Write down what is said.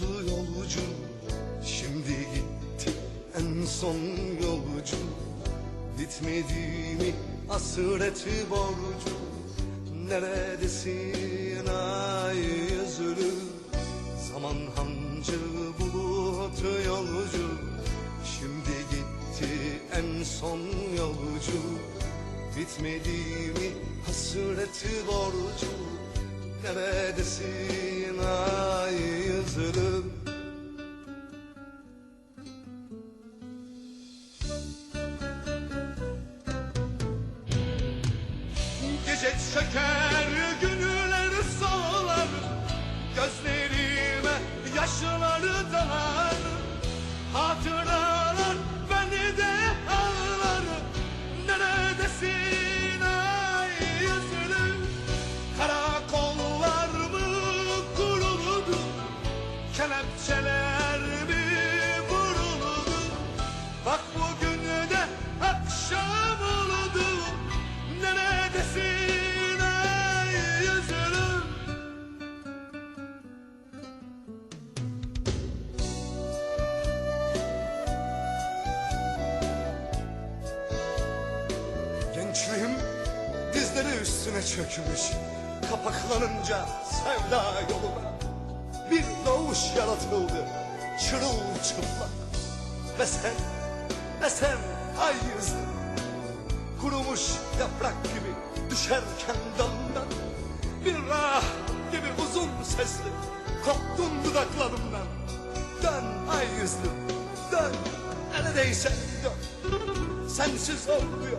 Bulutlu yolcu? Şimdi gitti en son yolcu. Bitmedi mi hasreti borcu? Neredesin ay yüzlü? Zaman hancı bulut yolcu. Şimdi gitti en son yolcu. Bitmedi mi hasreti borcu? Neredesin ay çöker günler solar Gözlerime yaşları dalar Hatıralar beni de ağlar. Neredesin ay yüzlüm Karakollar mı kuruldu? Kelepçeler dizleri üstüne çökmüş Kapaklanınca sevda yoluna. Bir doğuş yaratıldı çırılçıplak Ve sen, ve sen ay yüzlü Kurumuş yaprak gibi düşerken dalından Bir rah gibi uzun sesli koptun dudaklarımdan. Dön ay yüzlü dön neredeyse dön. Sensiz olmuyor